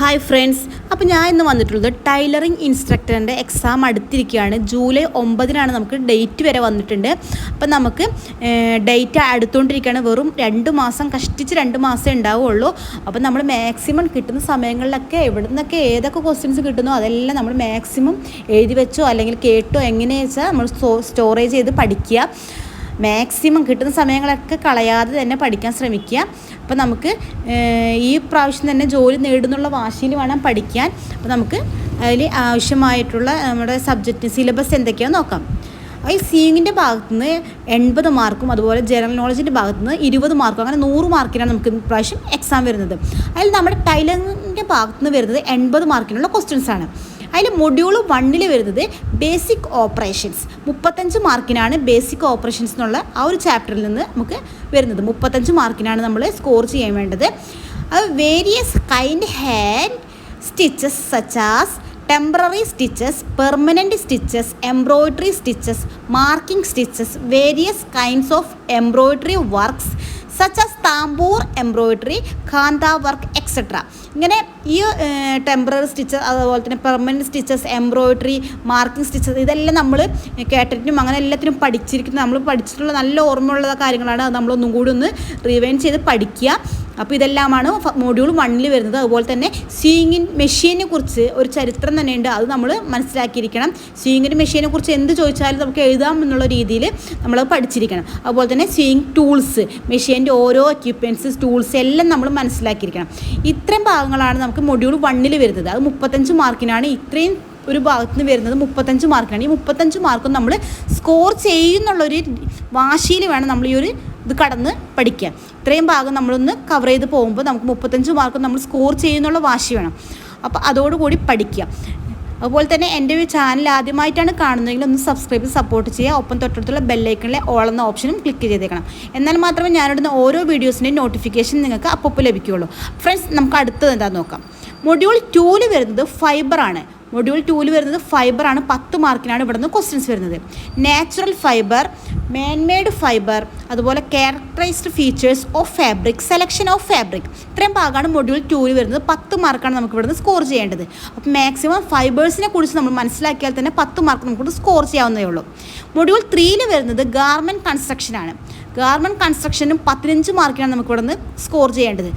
Hi friends അപ്പോൾ ഞാൻ ഇന്ന് വന്നിട്ടുള്ളത് ടൈലറിംഗ് ഇൻസ്ട്രക്ടറിന്റെ എക്സാം അടുത്തിരിക്കുകയാണ്. ജൂലൈ ഒമ്പതിനാണ് നമുക്ക് ഡേറ്റ് വരെ വന്നിട്ടുണ്ട്. അപ്പം നമുക്ക് ഡേറ്റ് അടുത്തുകൊണ്ടിരിക്കുകയാണ് വെറും രണ്ട് മാസം കഷ്ടിച്ച് രണ്ട് മാസമേ ഉണ്ടാവുള്ളൂ. അപ്പം നമ്മൾ മാക്സിമം കിട്ടുന്ന സമയങ്ങളിലൊക്കെ എവിടെ നിന്നൊക്കെ ഏതൊക്കെ ക്വസ്റ്റ്യൻസ് കിട്ടുന്നോ അതെല്ലാം നമ്മൾ മാക്സിമം എഴുതി വെച്ചോ അല്ലെങ്കിൽ കേട്ടോ എങ്ങനെയാ വെച്ചാൽ നമ്മൾ സ്റ്റോറേജ് ചെയ്ത് പഠിക്കുക. മാക്സിമം കിട്ടുന്ന സമയങ്ങളൊക്കെ കളയാതെ തന്നെ പഠിക്കാൻ ശ്രമിക്കുക. അപ്പോൾ നമുക്ക് ഈ പ്രാവശ്യം തന്നെ ജോലി നേടുന്നുള്ള വാശിയിൽ വേണം പഠിക്കാൻ. അപ്പോൾ നമുക്ക് അതിൽ ആവശ്യമായിട്ടുള്ള നമ്മുടെ സബ്ജക്റ്റ് സിലബസ് എന്തൊക്കെയാണെന്ന് നോക്കാം. ഈ സീയിങ്ങിന്റെ ഭാഗത്തു നിന്ന് എൺപത് മാർക്കും അതുപോലെ ജനറൽ നോളജിന്റെ ഭാഗത്തു നിന്ന് ഇരുപത് മാർക്കും അങ്ങനെ നൂറ് മാർക്കിനാണ് നമുക്ക് പ്രാവശ്യം എക്സാം വരുന്നത്. അതിൽ നമ്മുടെ ടൈലറിന്റെ ഭാഗത്തു നിന്ന് വരുന്നത് എൺപത് മാർക്കിനുള്ള ക്വസ്റ്റ്യൻസ് ആണ്. അതിൽ മൊഡ്യൂൾ വണ്ണിൽ വരുന്നത് ബേസിക് ഓപ്പറേഷൻസ് മുപ്പത്തഞ്ച് മാർക്കിനാണ് ബേസിക് ഓപ്പറേഷൻസ് എന്നുള്ള ആ ഒരു ചാപ്റ്ററിൽ നിന്ന് നമുക്ക് വരുന്നത്. മുപ്പത്തഞ്ച് മാർക്കിനാണ് നമ്മൾ സ്കോർ ചെയ്യാൻ വേണ്ടത്. അത് various kind hand stitches such as temporary stitches permanent stitches embroidery stitches marking stitches various kinds of embroidery works such as tambour embroidery kantha work etcetera ഇങ്ങനെ ഈ ടെമ്പററി സ്റ്റിച്ചസ് അതുപോലെ തന്നെ permanent stitches embroidery marking stitches ഇതെല്ലാം നമ്മൾ കേട്ടിട്ടും അങ്ങനെ എല്ലാത്തിനും പഠിച്ചിരിക്കുന്ന. നമ്മൾ പഠിച്ചിട്ടുള്ള നല്ല ഓർമ്മയുള്ള കാര്യങ്ങളാണ്. അത് നമ്മളൊന്നും കൂടി ഒന്ന് റിവൈൻ ചെയ്ത് പഠിക്കുക. അപ്പോൾ ഇതെല്ലാമാണ് മൊഡ്യൂൾ വണ്ണിൽ വരുന്നത്. അതുപോലെ തന്നെ സ്വിങ്ങിൻ മെഷീനെ കുറിച്ച് ഒരു ചരിത്രം തന്നെയുണ്ട്. അത് നമ്മൾ മനസ്സിലാക്കിയിരിക്കണം. സ്വിങ്ങിന്റെ മെഷീനെ കുറിച്ച് എന്ത് ചോദിച്ചാലും നമുക്ക് എഴുതാം എന്നുള്ള രീതിയിൽ നമ്മൾ പഠിച്ചിരിക്കണം. അതുപോലെ തന്നെ സ്വിങ് ടൂൾസ് മെഷീന്റെ ഓരോ എക്യുപ്മെന്റ്സ് ടൂൾസ് എല്ലാം നമ്മൾ മനസ്സിലാക്കിയിരിക്കണം. ഇത്രയും ഭാഗങ്ങളാണ് നമുക്ക് മൊഡ്യൂൾ വണ്ണിൽ വരുന്നത്. അത് മുപ്പത്തഞ്ച് മാർക്കിനാണ്. ഇത്രയും ഒരു ഭാഗത്ത് നിന്ന് വരുന്നത് മുപ്പത്തഞ്ച് മാർക്കാണ് ഈ മുപ്പത്തഞ്ച് മാർക്കും നമ്മൾ സ്കോർ ചെയ്യുന്നുള്ളൊരു വാശിയിൽ വേണം നമ്മൾ ഈ ഒരു ഇത് കടന്ന് പഠിക്കുക. ഇത്രയും ഭാഗം നമ്മളൊന്ന് കവർ ചെയ്ത് പോകുമ്പോൾ നമുക്ക് മുപ്പത്തഞ്ച് മാർക്ക് നമ്മൾ സ്കോർ ചെയ്യുന്നുള്ള വാശി വേണം. അപ്പോൾ അതോടുകൂടി പഠിക്കുക. അതുപോലെ തന്നെ എന്റെ ചാനൽ ആദ്യമായിട്ടാണ് കാണുന്നതെങ്കിൽ ഒന്ന് സബ്സ്ക്രൈബ് സപ്പോർട്ട് ചെയ്യുക. ഒപ്പം തൊട്ടടുത്തുള്ള ബെല്ലൈക്കണിലെ ഓൾ എന്ന ഓപ്ഷനും ക്ലിക്ക് ചെയ്തേക്കണം. എന്നാൽ മാത്രമേ ഞാനിടുന്ന ഓരോ വീഡിയോസിന്റെയും നോട്ടിഫിക്കേഷൻ നിങ്ങൾക്ക് അപ്പോൾ ലഭിക്കുകയുള്ളൂ. ഫ്രണ്ട്സ് നമുക്ക് അടുത്തത് എന്താ നോക്കാം. മൊഡ്യൂൾ ടൂൽ വരുന്നത് ഫൈബറാണ് മൊഡ്യൂൾ ടൂവിൽ വരുന്നത് ഫൈബറാണ് പത്ത് മാർക്കിനാണ് ഇവിടുന്ന് ക്വസ്റ്റ്യൻസ് വരുന്നത്. നാച്ചുറൽ ഫൈബർ മാൻമെയ്ഡ് ഫൈബർ അതുപോലെ characterised features of fabric selection of fabric ഇത്രയും ഭാഗമാണ് മൊഡ്യൂൾ ടൂവിൽ വരുന്നത്. പത്ത് മാർക്കാണ് നമുക്ക് ഇവിടുന്ന് സ്കോർ ചെയ്യേണ്ടത്. അപ്പോൾ മാക്സിമം ഫൈബേഴ്സിനെ കുറിച്ച് നമ്മൾ മനസ്സിലാക്കിയാൽ തന്നെ പത്ത് മാർക്ക് നമുക്ക് സ്കോർ ചെയ്യാവുന്നതേ ഉള്ളൂ. മൊഡ്യൂൾ ത്രീയിൽ വരുന്നത് ഗാർമെന്റ് കൺസ്ട്രക്ഷനാണ് ഗാർമെന്റ് കൺസ്ട്രക്ഷനും പതിനഞ്ച് മാർക്കിനാണ് നമുക്ക് ഇവിടുന്ന് സ്കോർ ചെയ്യേണ്ടത്.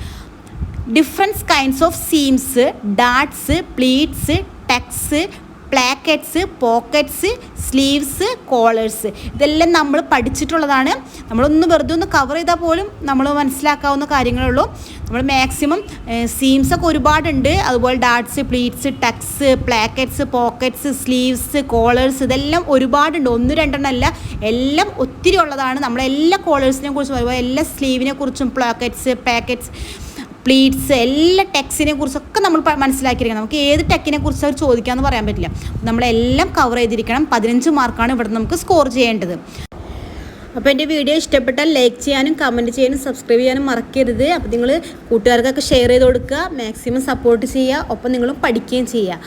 Difference kinds of seams darts pleats tucks plackets pockets sleeves collars ഇതെല്ലാം നമ്മൾ പഠിച്ചിട്ടുള്ളതാണ്. നമ്മളൊന്ന് വെറുതെ ഒന്ന് കവർ ചെയ്താൽ പോലും നമ്മൾ മനസ്സിലാക്കാവുന്ന കാര്യങ്ങളേ ഉള്ളൂ നമ്മൾ മാക്സിമം സീംസൊക്കെ ഒരുപാടുണ്ട്. അതുപോലെ darts pleats tucks plackets pockets sleeves collars ഇതെല്ലാം ഒരുപാടുണ്ട്. ഒന്ന് രണ്ടെണ്ണം അല്ല എല്ലാം ഒത്തിരി ഉള്ളതാണ്. നമ്മളെല്ലാ കോളേഴ്സിനെ കുറിച്ചും അതുപോലെ എല്ലാ സ്ലീവിനെ കുറിച്ചും പ്ലാക്കറ്റ്സ് പാക്കറ്റ്സ് പ്ലീറ്റ്സ് എല്ലാ ടെക്സിനെ കുറിച്ചൊക്കെ നമ്മൾ മനസ്സിലാക്കിയിരിക്കണം. നമുക്ക് ഏത് ടെക്കിനെ കുറിച്ച് അവർ ചോദിക്കാമെന്ന് പറയാൻ പറ്റില്ല. നമ്മളെല്ലാം കവർ ചെയ്തിരിക്കണം. പതിനഞ്ച് മാർക്കാണ് ഇവിടെ നമുക്ക് സ്കോർ ചെയ്യേണ്ടത്. അപ്പോൾ എന്റെ വീഡിയോ ഇഷ്ടപ്പെട്ടാൽ ലൈക്ക് ചെയ്യാനും കമന്റ് ചെയ്യാനും സബ്സ്ക്രൈബ് ചെയ്യാനും മറക്കരുത്. അപ്പോൾ നിങ്ങൾ കൂട്ടുകാർക്കൊക്കെ ഷെയർ ചെയ്ത് കൊടുക്കുക. മാക്സിമം സപ്പോർട്ട് ചെയ്യുക. ഒപ്പം നിങ്ങളും പഠിക്കുകയും ചെയ്യുക.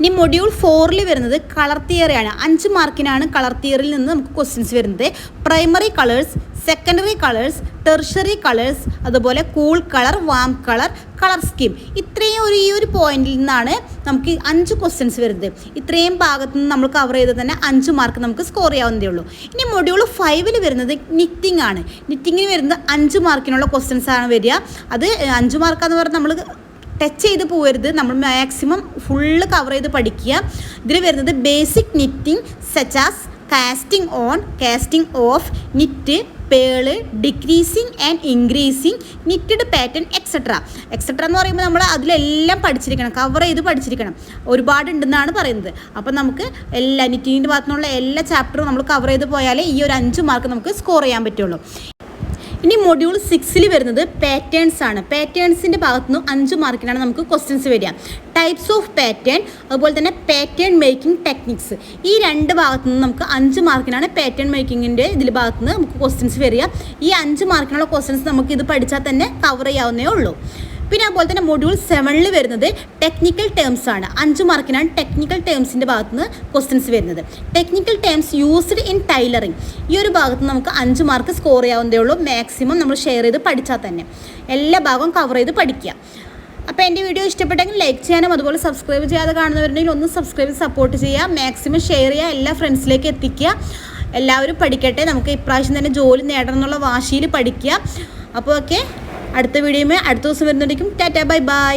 ഇനി മൊഡ്യൂൾ ഫോറിൽ വരുന്നത് കളർ തിയറിയാണ് അഞ്ച് മാർക്കിനാണ് കളർ തിയറിയിൽ നിന്ന് നമുക്ക് ക്വസ്റ്റ്യൻസ് വരുന്നത്. Primary colours secondary colours tertiary colours അതുപോലെ cool colour warm colour colour scheme ഇത്രയും ഒരു ഈ ഒരു പോയിന്റിൽ നിന്നാണ് നമുക്ക് അഞ്ച് ക്വസ്റ്റ്യൻസ് വരുന്നത്. ഇത്രയും ഭാഗത്ത് നിന്ന് നമ്മൾ കവർ ചെയ്ത് തന്നെ അഞ്ച് മാർക്ക് നമുക്ക് സ്കോർ ചെയ്യാവുന്നതേ ഉള്ളൂ. ഇനി മൊഡ്യൂൾ ഫൈവിൽ വരുന്നത് നിറ്റിംഗ് ആണ്. നിറ്റിങ്ങിന് വരുന്നത് അഞ്ച് മാർക്കിനുള്ള ക്വസ്റ്റ്യൻസ് ആണ് വരിക. അത് അഞ്ച് മാർക്കാന്ന് പറഞ്ഞാൽ നമ്മൾ ടച്ച് ചെയ്ത് പോകരുത് നമ്മൾ മാക്സിമം ഫുള്ള് കവർ ചെയ്ത് പഠിക്കുക. ഇതിൽ വരുന്നത് basic knitting such as casting on casting off knit purl decreasing and increasing knitted pattern etcetera etcetera എന്ന് പറയുമ്പോൾ നമ്മൾ അതിലെല്ലാം പഠിച്ചിരിക്കണം. കവർ ചെയ്ത് പഠിച്ചിരിക്കണം. ഒരുപാട് ഉണ്ടെന്നാണ് പറയുന്നത്. അപ്പം നമുക്ക് എല്ലാ നിറ്റിങ്ങിന്റെ ഭാഗത്തുനിന്നുള്ള എല്ലാ ചാപ്റ്ററും നമ്മൾ കവർ ചെയ്ത് പോയാലേ ഈ ഒരു അഞ്ച് മാർക്ക് നമുക്ക് സ്കോർ ചെയ്യാൻ പറ്റുള്ളൂ. ഇനി മൊഡ്യൂൾ സിക്സിൽ വരുന്നത് പാറ്റേൺസ് ആണ്. പാറ്റേൺസിന്റെ ഭാഗത്തുനിന്ന് അഞ്ച് മാർക്കിനാണ് നമുക്ക് ക്വസ്റ്റ്യൻസ് വരിക. ടൈപ്സ് ഓഫ് പാറ്റേൺ അതുപോലെ തന്നെ പാറ്റേൺ മേക്കിംഗ് ടെക്നിക്സ് ഈ രണ്ട് ഭാഗത്തു നിന്ന് നമുക്ക് അഞ്ച് മാർക്കിനാണ് പാറ്റേൺ മേക്കിങ്ങിന്റെ ഇതിൽ ഭാഗത്തുനിന്ന് നമുക്ക് ക്വസ്റ്റ്യൻസ് വരിക. ഈ അഞ്ച് മാർക്കിനുള്ള ക്വസ്റ്റ്യൻസ് നമുക്ക് ഇത് പഠിച്ചാൽ തന്നെ കവർ ചെയ്യാവുന്നേ ഉള്ളൂ. പിന്നെ അതുപോലെ തന്നെ മൊഡ്യൂൾ സെവനിൽ വരുന്നത് ടെക്നിക്കൽ ടേംസ് ആണ്. അഞ്ച് മാർക്കിനാണ് ടെക്നിക്കൽ ടേംസിന്റെ ഭാഗത്ത് നിന്ന് ക്വസ്റ്റ്യൻസ് വരുന്നത്. Technical terms used in tailoring ഈ ഒരു ഭാഗത്ത് നമുക്ക് അഞ്ച് മാർക്ക് സ്കോർ ചെയ്യാവുന്നതേ ഉള്ളൂ. മാക്സിമം നമ്മൾ ഷെയർ ചെയ്ത് പഠിച്ചാൽ തന്നെ. എല്ലാ ഭാഗവും കവർ ചെയ്ത് പഠിക്കുക. അപ്പോൾ എന്റെ വീഡിയോ ഇഷ്ടപ്പെട്ടെങ്കിൽ ലൈക്ക് ചെയ്യാനും അതുപോലെ സബ്സ്ക്രൈബ് ചെയ്യാതെ കാണുന്നവരുണ്ടെങ്കിൽ ഒന്ന് സബ്സ്ക്രൈബ് സപ്പോർട്ട് ചെയ്യുക. മാക്സിമം ഷെയർ ചെയ്യുക. എല്ലാ ഫ്രണ്ട്സിലേക്ക് എത്തിക്കുക. എല്ലാവരും പഠിക്കട്ടെ. നമുക്ക് ഇപ്രാവശ്യം തന്നെ ജോലി നേടണം എന്നുള്ള വാശിയിൽ പഠിക്കുക. അപ്പോൾ ഓക്കെ അടുത്ത വീഡിയോയിൽ അടുത്ത ദിവസം വരുന്നുണ്ടെങ്കിൽ ടാറ്റാ ബൈ ബൈ.